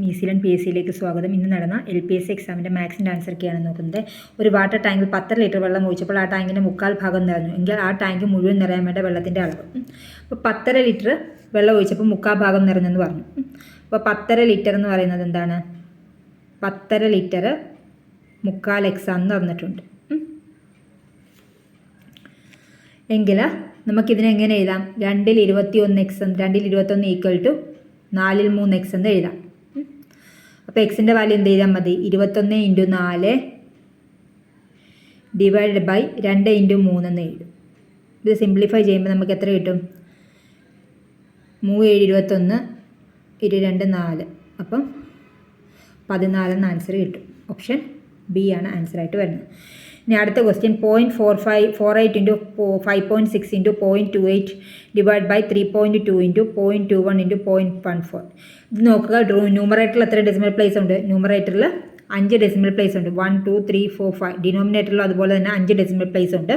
മീസിലൻ P S സിയിലേക്ക് സ്വാഗതം ഇന്ന് നടന്ന എൽ പി എസ് സി എക്സാമിന്റെ മാത്സിന്റെ ആൻസറൊക്കെയാണ് നോക്കുന്നത് ഒരു വാട്ടർ ടാങ്കിൽ പത്തര ലിറ്റർ വെള്ളം ഒഴിച്ചപ്പോൾ ആ ടാങ്കിന്റെ മുക്കാൽ ഭാഗം നിറഞ്ഞു എങ്കിൽ ആ ടാങ്ക് മുഴുവൻ നിറയാൻ വേണ്ട വെള്ളത്തിന്റെ അളവ്. അപ്പോൾ പത്തര ലിറ്റർ വെള്ളം ഒഴിച്ചപ്പോൾ മുക്കാൽ ഭാഗം നിറഞ്ഞെന്ന് പറഞ്ഞു. അപ്പോൾ പത്തര ലിറ്റർ എന്ന് പറയുന്നത് എന്താണ് പത്തര ലിറ്റർ മുക്കാൽ എക്സാം എന്ന് പറഞ്ഞിട്ടുണ്ട്. എങ്കിൽ നമുക്കിതിനെ എങ്ങനെ എഴുതാം രണ്ടിൽ ഇരുപത്തി ഒന്ന് എക്സ് രണ്ടിൽ ഇരുപത്തൊന്ന് ഈക്വൽ ടു നാലിൽ മൂന്ന് എക്സ് എന്ന് എഴുതാം. അപ്പോൾ എക്സിന്റെ വാല്യൂ എന്ത് ചെയ്താൽ മതി? ഇരുപത്തൊന്ന് ഇന്റു നാല് ഡിവൈഡ് ബൈ രണ്ട് ഇന്റു മൂന്നെന്ന് എഴുതും. ഇത് സിംപ്ലിഫൈ ചെയ്യുമ്പോൾ നമുക്ക് എത്ര കിട്ടും? മൂന്ന് ഏഴ് ഇരുപത്തൊന്ന് ഇരു രണ്ട് നാല്. അപ്പം പതിനാലെന്ന് ആൻസർ കിട്ടും. ഓപ്ഷൻ ബി ആണ് ആൻസറായിട്ട് വരുന്നത്. ഇനി അടുത്ത question point four five four eight into five point six into point two eight divide by three point two into point two one into point one four ഇത് നോക്കുക ന്യൂമറേറ്ററിൽ എത്ര ഡെസിമൽ പ്ലേസ് ഉണ്ട്? ന്യൂമറേറ്ററിൽ അഞ്ച് ഡെസിമൽ പ്ലേസ് ഉണ്ട്. One two three four five ഡിനോമിനേറ്ററിലും അതുപോലെ തന്നെ അഞ്ച് ഡെസിമൽ പ്ലേസ് ഉണ്ട്.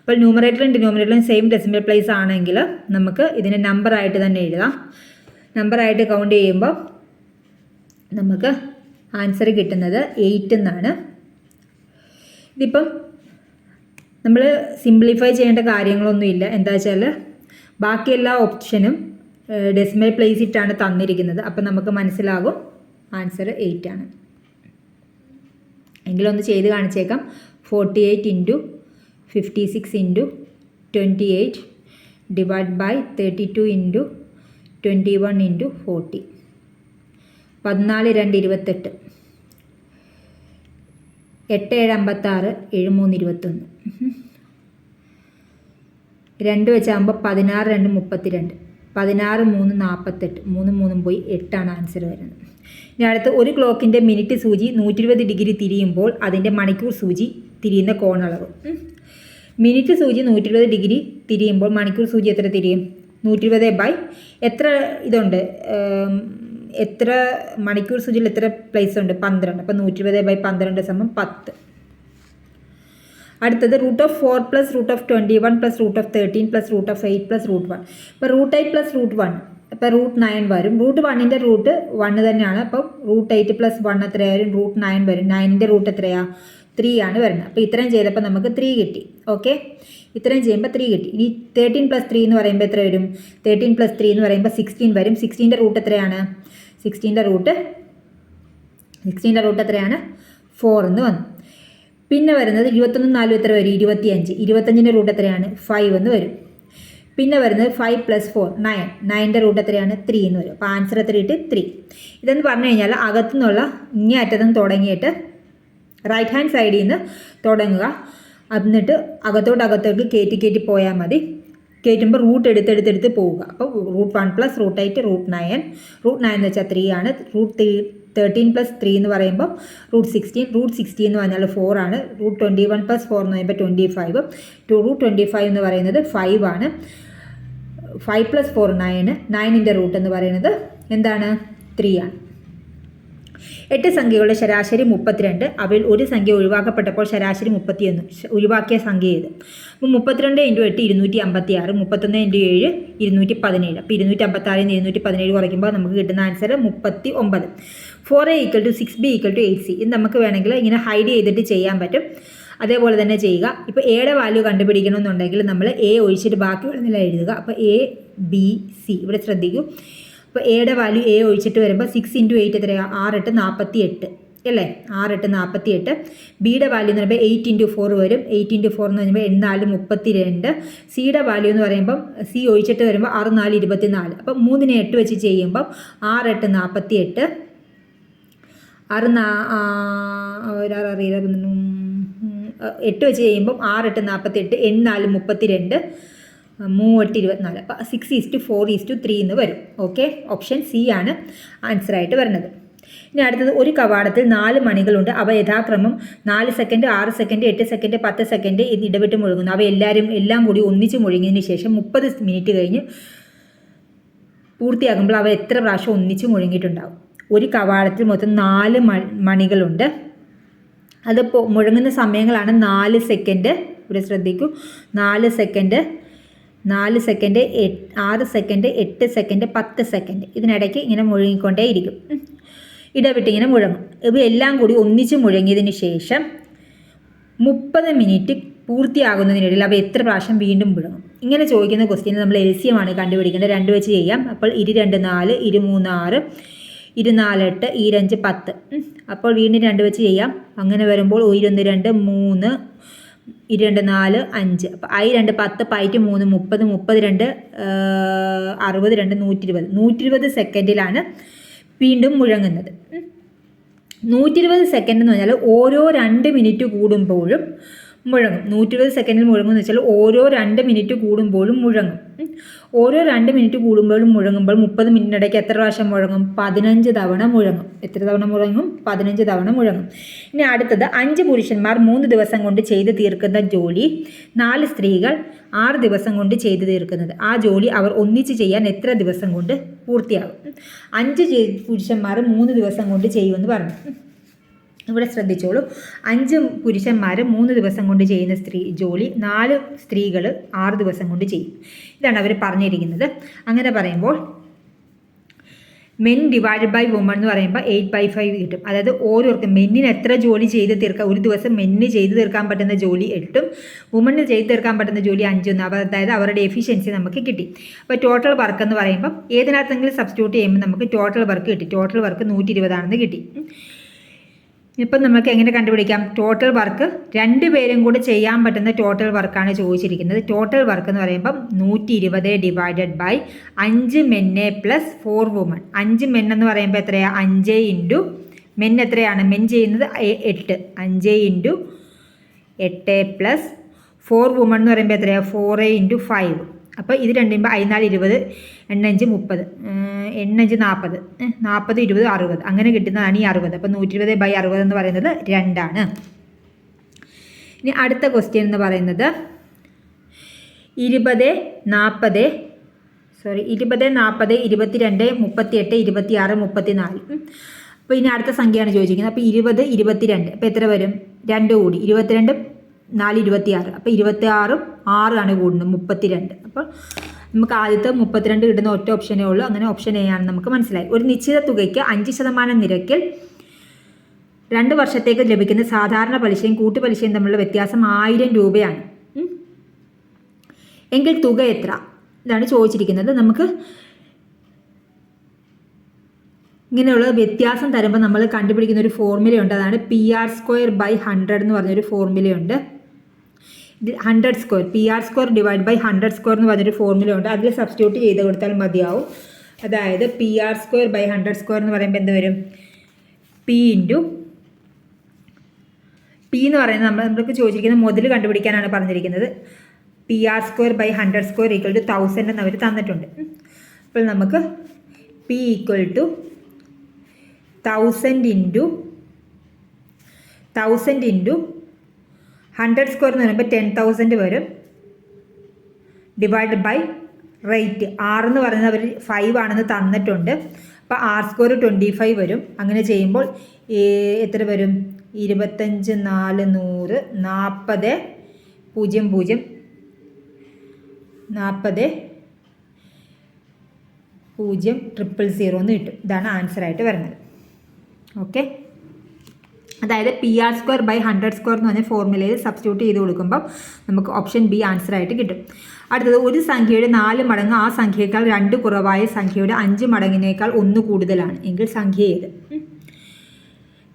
അപ്പോൾ ന്യൂമറേറ്ററിലും ഡിനോമിനേറ്ററിലും സെയിം ഡെസിമൽ പ്ലേസ് ആണെങ്കിൽ നമുക്ക് ഇതിനെ നമ്പറായിട്ട് തന്നെ എഴുതാം. നമ്പറായിട്ട് കൗണ്ട് ചെയ്യുമ്പോൾ നമുക്ക് ആൻസർ കിട്ടുന്നത് എയ്റ്റ് എന്നാണ്. ഇതിപ്പം നമ്മൾ സിംപ്ലിഫൈ ചെയ്യേണ്ട കാര്യങ്ങളൊന്നുമില്ല എന്താ വെച്ചാൽ ബാക്കി എല്ലാ ഓപ്ഷനും ഡെസിമൽ പ്ലേസ് ഇട്ടാണ് തന്നിരിക്കുന്നത്. അപ്പം നമുക്ക് മനസ്സിലാകും ആൻസർ എയ്റ്റ് ആണ്. എങ്കിലൊന്ന് ചെയ്ത് കാണിച്ചേക്കാം. Forty eight into fifty six into twenty eight divide by thirty two into twenty one into forty പതിനാല് രണ്ട് ഇരുപത്തെട്ട്. എട്ട് ഏഴ് അമ്പത്താറ് ഏഴ് മൂന്ന് ഇരുപത്തൊന്ന്. രണ്ട് വെച്ചാകുമ്പോൾ പതിനാറ് രണ്ട് മുപ്പത്തി രണ്ട് പതിനാറ് മൂന്ന് നാൽപ്പത്തെട്ട് മൂന്ന് മൂന്നും പോയി എട്ടാണ് ആൻസർ വരുന്നത്. ഇനി അടുത്ത് ഒരു ക്ലോക്കിന്റെ മിനിറ്റ് സൂചി നൂറ്റി ഇരുപത് ഡിഗ്രി തിരിയുമ്പോൾ അതിന്റെ മണിക്കൂർ സൂചി തിരിയുന്ന കോണളവ്. മിനിറ്റ് സൂചി നൂറ്റി ഇരുപത് ഡിഗ്രി തിരിയുമ്പോൾ മണിക്കൂർ സൂചി എത്ര തിരിയും? നൂറ്റി ഇരുപത് ബൈ എത്ര ഇതുണ്ട്? എത്ര മണിക്കൂർ സൂചിയിൽ എത്ര പ്ലേസ് ഉണ്ട്? പന്ത്രണ്ട്. അപ്പോൾ നൂറ്റി ഇരുപത് ബൈ പന്ത്രണ്ട് സമം പത്ത്. അടുത്തത് root of four plus root of twenty one plus root of thirteen plus root of eight plus root one ഇപ്പോൾ root eight plus root one ഇപ്പോൾ റൂട്ട് നയൻ വരും റൂട്ട് വണ്ണിന്റെ റൂട്ട് വണ്ണ് തന്നെയാണ്. അപ്പം റൂട്ട് എയ്റ്റ് പ്ലസ് വൺ എത്രയായാലും root nine വരും. നയനിന്റെ root എത്രയാണ് ത്രീ ആണ് വരുന്നത്. അപ്പോൾ ഇത്രയും ചെയ്തപ്പോൾ നമുക്ക് ത്രീ കിട്ടി. ഓക്കെ ഇത്രയും ചെയ്യുമ്പോൾ ത്രീ കിട്ടി. ഇനി തേർട്ടീൻ പ്ലസ് ത്രീ എന്ന് പറയുമ്പോൾ എത്ര വരും? തേർട്ടീൻ പ്ലസ് ത്രീ എന്ന് പറയുമ്പോൾ സിക്സ്റ്റീൻ വരും. സിക്സ്റ്റീന്റെ റൂട്ട് എത്രയാണ്? സിക്സ്റ്റീന്റെ റൂട്ട് സിക്സ്റ്റീന്റെ റൂട്ട് എത്രയാണ്? ഫോർ എന്ന് വന്നു. പിന്നെ വരുന്നത് ഇരുപത്തൊന്നും നാലും എത്ര വരും? ഇരുപത്തിയഞ്ച്. ഇരുപത്തഞ്ചിന്റെ റൂട്ട് എത്രയാണ്? ഫൈവ് എന്ന് വരും. പിന്നെ വരുന്നത് ഫൈവ് പ്ലസ് ഫോർ നയൻ നയന്റെ റൂട്ട് എത്രയാണ്? ത്രീ എന്ന് വരും. അപ്പോൾ ആൻസർ എത്ര ഇട്ട് ത്രീ ഇതെന്ന് പറഞ്ഞു കഴിഞ്ഞാൽ അകത്തുനിന്നുള്ള ഇങ്ങേ അറ്റത്തുനിന്ന് തുടങ്ങിയിട്ട് റൈറ്റ് ഹാൻഡ് സൈഡിൽ നിന്ന് തുടങ്ങുക. എന്നിട്ട് അകത്തോട്ട് അകത്തോട്ട് കയറ്റി കയറ്റി പോയാൽ മതി. കയറ്റുമ്പോൾ റൂട്ട് എടുത്തെടുത്തെടുത്ത് പോവുക. അപ്പോൾ root one plus root eight root nine root nine എന്ന് വെച്ചാൽ ത്രീ ആണ്. Root three thirteen plus three എന്ന് പറയുമ്പോൾ റൂട്ട് സിക്സ്റ്റീൻ റൂട്ട് സിക്സ്റ്റീൻ എന്ന് പറഞ്ഞാൽ ഫോർ ആണ്. Root twenty one plus four എന്ന് പറയുമ്പോൾ twenty five to root twenty five എന്ന് പറയുന്നത് ഫൈവ് ആണ്. ഫൈവ് പ്ലസ് ഫോർ നയൻ നയനിന്റെ റൂട്ട് എന്ന് പറയുന്നത് എന്താണ്? ത്രീ ആണ്. എട്ട് സംഖ്യകളുടെ ശരാശരി മുപ്പത്തിരണ്ട്. അവയിൽ ഒരു സംഖ്യ ഒഴിവാക്കപ്പെട്ടപ്പോൾ ശരാശരി മുപ്പത്തിയൊന്ന്. ഒഴിവാക്കിയ സംഖ്യ ഏത്? അപ്പോൾ മുപ്പത്തിരണ്ട് ഇന്റു എട്ട് ഇരുന്നൂറ്റി അമ്പത്തി ആറ് മുപ്പത്തൊന്ന് ഇന്റു ഏഴ് ഇരുന്നൂറ്റി പതിനേഴ് അപ്പോൾ ഇരുന്നൂറ്റി അമ്പത്താറിൽ നിന്ന് ഇരുന്നൂറ്റി പതിനേഴ് കുറയ്ക്കുമ്പോൾ നമുക്ക് കിട്ടുന്ന ആൻസർ മുപ്പത്തി ഒമ്പത് four A equal to six B equal to eight C. ഇത് നമുക്ക് വേണമെങ്കിൽ ഇങ്ങനെ ഹൈഡ് ചെയ്തിട്ട് ചെയ്യാൻ പറ്റും. അതേപോലെ തന്നെ ചെയ്യുക. ഇപ്പോൾ എയുടെ വാല്യൂ കണ്ടുപിടിക്കണമെന്നുണ്ടെങ്കിൽ നമ്മൾ എ ഒഴിച്ചിട്ട് ബാക്കിയുള്ള നില എഴുതുക. അപ്പോൾ എ ബി സി. ഇവിടെ ശ്രദ്ധിക്കൂ. അപ്പോൾ എയുടെ വാല്യൂ എ ഒഴിച്ചിട്ട് വരുമ്പോൾ സിക്സ് ഇന്റു എയ്റ്റ് എത്രയാണ് ആറെട്ട് നാൽപ്പത്തി എട്ട് അല്ലേ? ആറെട്ട് നാൽപ്പത്തി എട്ട് ബിയുടെ വാല്യൂ എന്ന് പറയുമ്പോൾ എയ്റ്റ് ഇന്റു ഫോർ വരും. എയ്റ്റ് ഇന്റു ഫോർ എന്ന് പറയുമ്പോൾ എണ്ണാൽ മുപ്പത്തി രണ്ട് സിയുടെ വാല്യൂ എന്ന് പറയുമ്പം സി ഒഴിച്ചിട്ട് വരുമ്പോൾ ആറ് നാല് ഇരുപത്തി നാല് അപ്പം മൂന്നിനെ എട്ട് വെച്ച് ചെയ്യുമ്പം ആറെട്ട് നാൽപ്പത്തി എട്ട് ആറ് നാ എട്ട് വെച്ച് ചെയ്യുമ്പം ആറെട്ട് നാൽപ്പത്തി എട്ട് എണ്ണാൽ മുപ്പത്തി രണ്ട് മൂവെട്ട് ഇരുപത്തിനാല് അപ്പോൾ six is to four is to three എന്ന് വരും. ഓക്കെ ഓപ്ഷൻ സി ആണ് ആൻസറായിട്ട് വരുന്നത്. ഇനി അടുത്തത് ഒരു കവാടത്തിൽ നാല് മണികളുണ്ട്. അവ യഥാക്രമം നാല് സെക്കൻഡ് ആറ് സെക്കൻഡ് എട്ട് സെക്കൻഡ് പത്ത് സെക്കൻഡ് എന്ന് ഇടവിട്ട് മുഴുകുന്നു അവ എല്ലാവരും എല്ലാം കൂടി ഒന്നിച്ച് മുഴുങ്ങിയതിന് ശേഷം മുപ്പത് മിനിറ്റ് കഴിഞ്ഞ് പൂർത്തിയാകുമ്പോൾ അവ എത്ര പ്രാവശ്യം ഒന്നിച്ച് മുഴുങ്ങിയിട്ടുണ്ടാവും? ഒരു കവാടത്തിൽ മൊത്തം നാല് മണികളുണ്ട്. അത് മുഴങ്ങുന്ന സമയങ്ങളാണ് നാല് സെക്കൻഡ് ഇവിടെ ശ്രദ്ധിക്കൂ. നാല് സെക്കൻഡ് നാല് സെക്കൻഡ് ആറ് സെക്കൻഡ് എട്ട് സെക്കൻഡ് പത്ത് സെക്കൻഡ്. ഇതിനിടയ്ക്ക് ഇങ്ങനെ മുഴുകിക്കൊണ്ടേയിരിക്കും. ഇടവിട്ട് ഇടവിട്ടിങ്ങനെ മുഴങ്ങും. ഇവയെല്ലാം കൂടി ഒന്നിച്ച് മുഴങ്ങിയതിന് ശേഷം മുപ്പത് മിനിറ്റ് പൂർത്തിയാകുന്നതിനിടയിൽ അവ എത്ര പ്രാവശ്യം വീണ്ടും മുഴങ്ങും? ഇങ്ങനെ ചോദിക്കുന്ന ക്വസ്റ്റ്യൻ നമ്മൾ എൽ സി ആണ് കണ്ടുപിടിക്കേണ്ടത്. രണ്ട് വെച്ച് ചെയ്യാം. അപ്പോൾ ഇരു രണ്ട് നാല് ഇരു മൂന്ന് ആറ് ഇരു നാല് എട്ട് ഈ രഞ്ച് പത്ത്. അപ്പോൾ വീണ്ടും രണ്ട് വെച്ച് ചെയ്യാം. അങ്ങനെ വരുമ്പോൾ ഇരുന്ന് രണ്ട് മൂന്ന് രണ്ട് നാല് അഞ്ച് അപ്പോൾ ഐ രണ്ട് പത്ത് പൈറ്റ് മൂന്ന് മുപ്പത് മുപ്പത് രണ്ട് അറുപത് രണ്ട് നൂറ്റി ഇരുപത് നൂറ്റി ഇരുപത് സെക്കൻഡിലാണ് വീണ്ടും മുഴങ്ങുന്നത്. നൂറ്റി ഇരുപത് സെക്കൻഡ് എന്ന് പറഞ്ഞാൽ ഓരോ രണ്ട് മിനിറ്റ് കൂടുമ്പോഴും മുഴങ്ങും നൂറ്റി ഇരുപത് സെക്കൻഡിൽ മുഴങ്ങുമെന്ന് വെച്ചാൽ ഓരോ രണ്ട് മിനിറ്റ് കൂടുമ്പോഴും മുഴങ്ങും. ഓരോ രണ്ട് മിനിറ്റ് കൂടുമ്പോഴും മുഴങ്ങുമ്പോൾ മുപ്പത് മിനിറ്റിനിടയ്ക്ക് എത്ര പ്രാവശ്യം മുഴങ്ങും? പതിനഞ്ച് തവണ മുഴങ്ങും. എത്ര തവണ മുഴങ്ങും? പതിനഞ്ച് തവണ മുഴങ്ങും. ഇനി അടുത്തത് അഞ്ച് പുരുഷന്മാർ മൂന്ന് ദിവസം കൊണ്ട് ചെയ്ത് തീർക്കുന്ന ജോലി നാല് സ്ത്രീകൾ ആറ് ദിവസം കൊണ്ട് ചെയ്തു തീർക്കുന്നത്. ആ ജോലി അവർ ഒന്നിച്ച് ചെയ്യാൻ എത്ര ദിവസം കൊണ്ട് പൂർത്തിയാകും? അഞ്ച് പുരുഷന്മാർ മൂന്ന് ദിവസം കൊണ്ട് ചെയ്യുമെന്ന് പറഞ്ഞു. ഇവിടെ ശ്രദ്ധിച്ചോളൂ. അഞ്ച് പുരുഷന്മാർ മൂന്ന് ദിവസം കൊണ്ട് ചെയ്യുന്ന സ്ത്രീ ജോലി നാല് സ്ത്രീകൾ ആറ് ദിവസം കൊണ്ട് ചെയ്യും. ഇതാണ് അവർ പറഞ്ഞിരിക്കുന്നത്. അങ്ങനെ പറയുമ്പോൾ മെൻ ഡിവൈഡ് ബൈ വുമൺ എന്ന് പറയുമ്പോൾ എയ്റ്റ് ബൈ ഫൈവ് കിട്ടും. അതായത് ഓരോർക്കും മെന്നിന് എത്ര ജോലി ചെയ്ത് തീർക്കാം ഒരു ദിവസം മെന്നിന് ചെയ്ത് തീർക്കാൻ പറ്റുന്ന ജോലി എട്ടും വുമണിന് ചെയ്ത് തീർക്കാൻ പറ്റുന്ന ജോലി അഞ്ചും അവ- അതായത് അവരുടെ എഫിഷ്യൻസി നമുക്ക് കിട്ടി. അപ്പോൾ ടോട്ടൽ വർക്ക് എന്ന് പറയുമ്പോൾ ഏതിനകത്തെങ്കിലും സബ്സ്റ്റിറ്റ്യൂട്ട് ചെയ്യുമ്പോൾ നമുക്ക് ടോട്ടൽ വർക്ക് കിട്ടി. ടോട്ടൽ വർക്ക് നൂറ്റി ഇരുപതാണെന്ന് കിട്ടി. ഇപ്പം നമുക്ക് എങ്ങനെ കണ്ടുപിടിക്കാം? ടോട്ടൽ വർക്ക് രണ്ട് പേരും കൂടി ചെയ്യാൻ പറ്റുന്ന ടോട്ടൽ വർക്കാണ് ചോദിച്ചിരിക്കുന്നത്. ടോട്ടൽ വർക്ക് എന്ന് പറയുമ്പം നൂറ്റി ഇരുപത് ഡിവൈഡഡ് ബൈ അഞ്ച് മെന്നെ പ്ലസ് ഫോർ വുമൺ അഞ്ച് മെൻ എന്ന് പറയുമ്പോൾ എത്രയാണ് അഞ്ച് ഇന്റു മെൻ എത്രയാണ്? മെൻ ചെയ്യുന്നത് എട്ട്. അഞ്ച് ഇന്റു എട്ട് പ്ലസ് ഫോർ വുമൺ എന്ന് പറയുമ്പോൾ എത്രയാണ് ഫോർ ഇന്റു ഫൈവ് അപ്പോൾ ഇത് രണ്ടും അയിനാല് ഇരുപത് എണ്ണഞ്ച് മുപ്പത് എണ്ണഞ്ച് നാൽപ്പത് നാൽപ്പത് ഇരുപത് അറുപത്. അങ്ങനെ കിട്ടുന്നതാണ് ഈ അറുപത്. അപ്പോൾ നൂറ്റി ഇരുപത് ബൈ അറുപത് എന്ന് പറയുന്നത് രണ്ടാണ്. ഇനി അടുത്ത ക്വസ്റ്റ്യൻ എന്ന് പറയുന്നത് ഇരുപത് നാൽപ്പത് സോറി ഇരുപത് നാൽപ്പത് ഇരുപത്തിരണ്ട് മുപ്പത്തിയെട്ട് ഇരുപത്തിയാറ് മുപ്പത്തിനാല്. അപ്പോൾ ഇനി അടുത്ത സംഖ്യയാണ് ചോദിച്ചിരിക്കുന്നത്. അപ്പോൾ ഇരുപത് ഇരുപത്തിരണ്ട്. അപ്പോൾ എത്ര വരും? രണ്ട് കൂടി. ഇരുപത്തിരണ്ട് നാല് ഇരുപത്തി ആറ് അപ്പോൾ ഇരുപത്തി ആറും ആറാണ് കൂടുന്നത് മുപ്പത്തിരണ്ട്. അപ്പോൾ നമുക്ക് ആദ്യത്തെ മുപ്പത്തിരണ്ട് കിട്ടുന്ന ഒറ്റ ഓപ്ഷനേ ഉള്ളൂ. അങ്ങനെ ഓപ്ഷൻ എ ആണ് നമുക്ക് മനസ്സിലായി. ഒരു നിശ്ചിത തുകയ്ക്ക് അഞ്ച് ശതമാനം നിരക്കിൽ രണ്ട് വർഷത്തേക്ക് ലഭിക്കുന്ന സാധാരണ പലിശയും കൂട്ടുപലിശയും തമ്മിലുള്ള വ്യത്യാസം ആയിരം രൂപയാണ്. എങ്കിൽ തുക എത്ര? ഇതാണ് ചോദിച്ചിരിക്കുന്നത്. നമുക്ക് ഇങ്ങനെയുള്ള വ്യത്യാസം തരുമ്പോൾ നമ്മൾ കണ്ടുപിടിക്കുന്ന ഒരു ഫോർമുലയുണ്ട് അതാണ് P R square by hundred എന്ന് പറഞ്ഞൊരു ഫോർമുലയുണ്ട് hundred square P R square divide by hundred square എന്ന് പറഞ്ഞൊരു ഫോർമുല ഉണ്ട്. അതിൽ സബ്സ്റ്റിറ്റ്യൂട്ട് ചെയ്ത് കൊടുത്താൽ മതിയാവും. അതായത് P R square by hundred square എന്ന് പറയുമ്പോൾ എന്ത് വരും? പി ഇന്റു പി എന്ന് പറയുന്നത് നമ്മൾ നമ്മൾക്ക് ചോദിച്ചിരിക്കുന്നത് മുതൽ കണ്ടുപിടിക്കാനാണ് പറഞ്ഞിരിക്കുന്നത്. P R square by hundred square equal to thousand എന്ന് അവർ തന്നിട്ടുണ്ട്. അപ്പോൾ നമുക്ക് P equal to thousand into thousand into hundred square എന്ന് പറയുമ്പോൾ ടെൻ തൗസൻഡ് വരും. ഡിവൈഡ് ബൈ റേറ്റ് ആർ എന്ന് പറയുന്നത് അവർ ഫൈവ് ആണെന്ന് തന്നിട്ടുണ്ട്. അപ്പോൾ ആർ സ്ക്വയർ ട്വന്റി ഫൈവ് വരും. അങ്ങനെ ചെയ്യുമ്പോൾ എത്ര വരും? ഇരുപത്തഞ്ച് നാല് നൂറ് നാൽപ്പത് പൂജ്യം പൂജ്യം നാൽപ്പത് പൂജ്യം ട്രിപ്പിൾ സീറോ എന്ന് കിട്ടും. ഇതാണ് ആൻസറായിട്ട് വരുന്നത്. ഓക്കെ അതായത് P R square by hundred square എന്ന് പറഞ്ഞ ഫോർമുലയിൽ സബ്സ്റ്റിറ്റ്യൂട്ട് ചെയ്ത് കൊടുക്കുമ്പോൾ നമുക്ക് ഓപ്ഷൻ ബി ആൻസർ ആയിട്ട് കിട്ടും. അടുത്തത് ഒരു സംഖ്യയുടെ നാല് മടങ്ങ് ആ സംഖ്യയേക്കാൾ രണ്ട് കുറവായ സംഖ്യയുടെ അഞ്ച് മടങ്ങിനേക്കാൾ ഒന്ന് കൂടുതലാണ്. എങ്കിൽ സംഖ്യ ഏത്?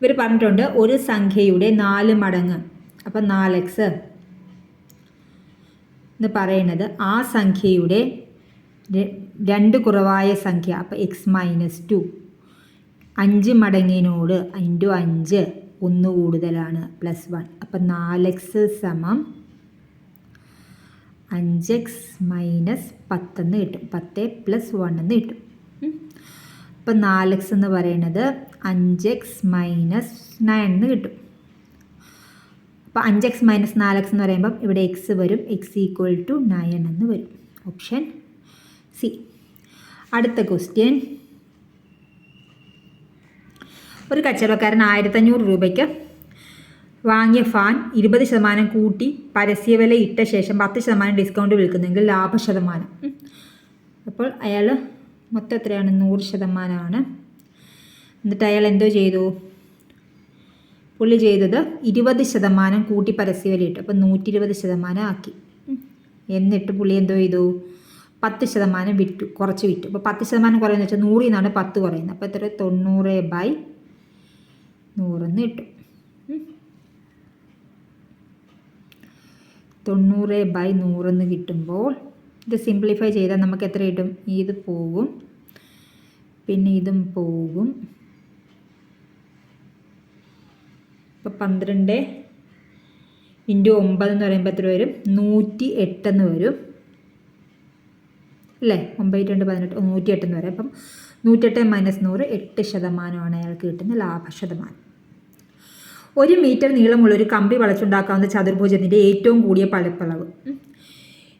ഇവർ പറഞ്ഞിട്ടുണ്ട് ഒരു സംഖ്യയുടെ നാല് മടങ്ങ്. അപ്പം നാല് എക്സ് എന്ന് പറയുന്നത് ആ സംഖ്യയുടെ രണ്ട് കുറവായ സംഖ്യ. അപ്പം എക്സ് മൈനസ് ടു അഞ്ച് മടങ്ങിനോട് ഇന്റു അഞ്ച്. ഒന്ന് കൂടുതലാണ് പ്ലസ് വൺ അപ്പം നാല് എക്സ് സമം അഞ്ച് എക്സ് മൈനസ് പത്തെന്ന് കിട്ടും. പത്ത് പ്ലസ് വൺ എന്ന് കിട്ടും. അപ്പം നാല് എക്സ് എന്ന് പറയുന്നത് അഞ്ച് എക്സ് മൈനസ് നയൻ എന്ന് കിട്ടും. അപ്പോൾ അഞ്ച് എക്സ് മൈനസ് നാല് എക്സ് എന്ന് പറയുമ്പം ഇവിടെ എക്സ് വരും. എക്സ് ഈക്വൽ ടു നയൻ എന്ന് വരും. ഓപ്ഷൻ സി അടുത്ത ക്വസ്റ്റ്യൻ ഒരു കച്ചവടക്കാരൻ ആയിരത്തഞ്ഞൂറ് രൂപയ്ക്ക് വാങ്ങിയ ഫാൻ ഇരുപത് ശതമാനം കൂട്ടി പരസ്യ വില ഇട്ട ശേഷം പത്ത് ശതമാനം ഡിസ്കൗണ്ട് വിൽക്കുന്നെങ്കിൽ ലാഭ ശതമാനം. അപ്പോൾ അയാൾ മൊത്തം എത്രയാണ്? നൂറ് ശതമാനമാണ് എന്നിട്ട് അയാൾ എന്തോ ചെയ്തു? പുള്ളി ചെയ്തത് ഇരുപത് ശതമാനം കൂട്ടി പരസ്യവില ഇട്ടു. അപ്പം നൂറ്റി ഇരുപത് ശതമാനം ആക്കി. എന്നിട്ട് പുള്ളി എന്തോ ചെയ്തു? പത്ത് ശതമാനം വിറ്റു. കുറച്ച് വിറ്റു. അപ്പോൾ പത്ത് ശതമാനം കുറയുന്നത് വെച്ചാൽ നൂറിൽ നിന്നാണ് പത്ത് കുറയുന്നത്. അപ്പോൾ എത്ര? തൊണ്ണൂറ് ബൈ നൂറെന്ന് കിട്ടും. തൊണ്ണൂറ് ബൈ നൂറെന്ന് കിട്ടുമ്പോൾ ഇത് സിംപ്ലിഫൈ ചെയ്താൽ നമുക്ക് എത്ര കിട്ടും? ഇത് പോകും. പിന്നെ ഇതും പോകും. ഇപ്പോൾ പന്ത്രണ്ട് ഇന്റു ഒമ്പത് എന്ന് പറയുമ്പോൾ എത്ര വരും? നൂറ്റി എട്ടെന്ന് വരും. അല്ലേ? ഒമ്പത് രണ്ട് പതിനെട്ട് നൂറ്റി എട്ടെന്ന് വരും. അപ്പം നൂറ്റെട്ട് മൈനസ് നൂറ് എട്ട് ശതമാനമാണ് അയാൾക്ക് കിട്ടുന്ന ലാഭ ശതമാനം ഒരു മീറ്റർ നീളമുള്ള ഒരു കമ്പി വളച്ചുണ്ടാക്കാവുന്ന ചതുർഭുജത്തിന്റെ ഏറ്റവും കൂടിയ പരപ്പളവ്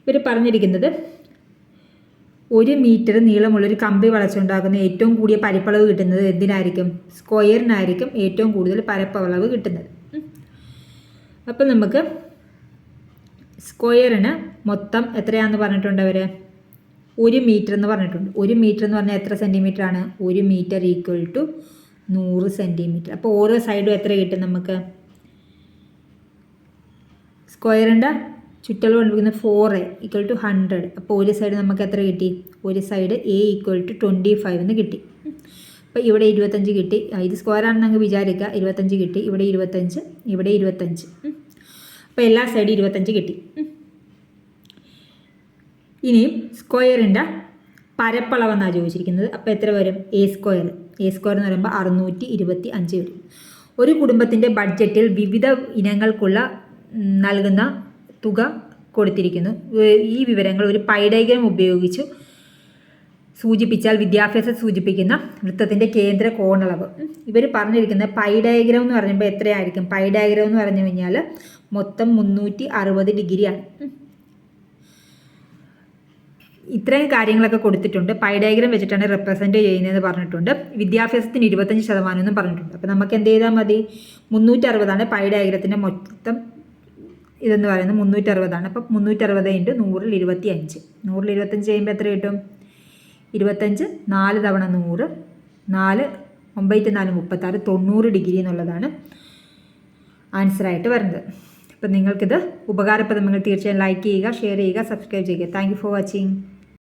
ഇവർ പറഞ്ഞിരിക്കുന്നത് ഒരു മീറ്റർ നീളമുള്ള ഒരു കമ്പി വളച്ചുണ്ടാക്കുന്ന ഏറ്റവും കൂടിയ പരപ്പളവ് കിട്ടുന്നത് എന്തിനായിരിക്കും? സ്ക്വയറിനായിരിക്കും ഏറ്റവും കൂടുതൽ പരപ്പളവ് കിട്ടുന്നത്. അപ്പം നമുക്ക് സ്ക്വയറിന് മൊത്തം എത്രയാണെന്ന് പറഞ്ഞിട്ടുണ്ട് അവർ ഒരു മീറ്റർ എന്ന് പറഞ്ഞിട്ടുണ്ട്. ഒരു മീറ്റർ എന്ന് പറഞ്ഞാൽ എത്ര സെന്റിമീറ്റർ ആണ് ഒരു മീറ്റർ ഈക്വൽ ടു നൂറ് സെന്റിമീറ്റർ അപ്പോൾ ഓരോ സൈഡും എത്ര കിട്ടും നമുക്ക്? സ്ക്വയറിന്റെ ചുറ്റളവ് കണ്ടുപിടിക്കുന്ന four A equal to hundred അപ്പോൾ ഒരു സൈഡ് നമുക്ക് എത്ര കിട്ടി? ഒരു side A equal to twenty five എന്ന് കിട്ടി. അപ്പോൾ ഇവിടെ ഇരുപത്തഞ്ച് കിട്ടി. ഇത് സ്ക്വയർ ആണെന്ന് അങ്ങ് വിചാരിക്കുക. ഇരുപത്തഞ്ച് കിട്ടി. ഇവിടെ ഇരുപത്തഞ്ച് ഇവിടെ ഇരുപത്തഞ്ച്. അപ്പോൾ എല്ലാ സൈഡും ഇരുപത്തഞ്ച് കിട്ടി. ഇനി ഇനിയും സ്ക്വയറിന്റെ പരപ്പളവെന്നാണ് ചോദിച്ചിരിക്കുന്നത്? അപ്പോൾ എത്ര വരും? എ സ്ക്വയർ എ സ്ക്വയർ എന്ന് പറയുമ്പോൾ അറുന്നൂറ്റി ഇരുപത്തി അഞ്ച് വരും. ഒരു കുടുംബത്തിന്റെ ബഡ്ജറ്റിൽ വിവിധ ഇനങ്ങൾക്കുള്ള നൽകുന്ന തുക കൊടുത്തിരിക്കുന്നു. ഈ വിവരങ്ങൾ ഒരു പൈഡൈഗ്രം ഉപയോഗിച്ചു സൂചിപ്പിച്ചാൽ വിദ്യാഭ്യാസം സൂചിപ്പിക്കുന്ന വൃത്തത്തിന്റെ കേന്ദ്ര കോണളവ്. ഇവർ പറഞ്ഞിരിക്കുന്നത് പൈ എന്ന് പറയുമ്പോൾ എത്രയായിരിക്കും? പൈ എന്ന് പറഞ്ഞു കഴിഞ്ഞാൽ മൊത്തം മുന്നൂറ്റി അറുപത് ഡിഗ്രിയാണ്. ഇത്രയും കാര്യങ്ങളൊക്കെ കൊടുത്തിട്ടുണ്ട്. പൈ ഡയഗ്രാം വെച്ചിട്ടാണ് റെപ്രസെന്റ് ചെയ്യുന്നതെന്ന് പറഞ്ഞിട്ടുണ്ട്. വിദ്യാഭ്യാസത്തിന് ഇരുപത്തഞ്ച് ശതമാനം എന്നും പറഞ്ഞിട്ടുണ്ട്. അപ്പോൾ നമുക്ക് എന്ത് ചെയ്താൽ മതി? മുന്നൂറ്ററുപതാണ് പൈഡയഗ്രത്തിന്റെ മൊത്തം ഇതെന്ന് പറയുന്നത് മുന്നൂറ്ററുപതാണ്. അപ്പം മുന്നൂറ്ററുപത് ഇന്റു നൂറിൽ ഇരുപത്തി അഞ്ച് നൂറിൽ ഇരുപത്തഞ്ച് ചെയ്യുമ്പോൾ എത്ര കിട്ടും? ഇരുപത്തഞ്ച് നാല് തവണ നൂറ് നാല് ഒമ്പത് നാല് മുപ്പത്താറ് തൊണ്ണൂറ് ഡിഗ്രി എന്നുള്ളതാണ് ആൻസറായിട്ട് വരുന്നത്. അപ്പം നിങ്ങൾക്കിത് ഉപകാരപ്രദമെങ്കിൽ തീർച്ചയായും ലൈക്ക് ചെയ്യുക ഷെയർ ചെയ്യുക സബ്സ്ക്രൈബ് ചെയ്യുക. Thank for watching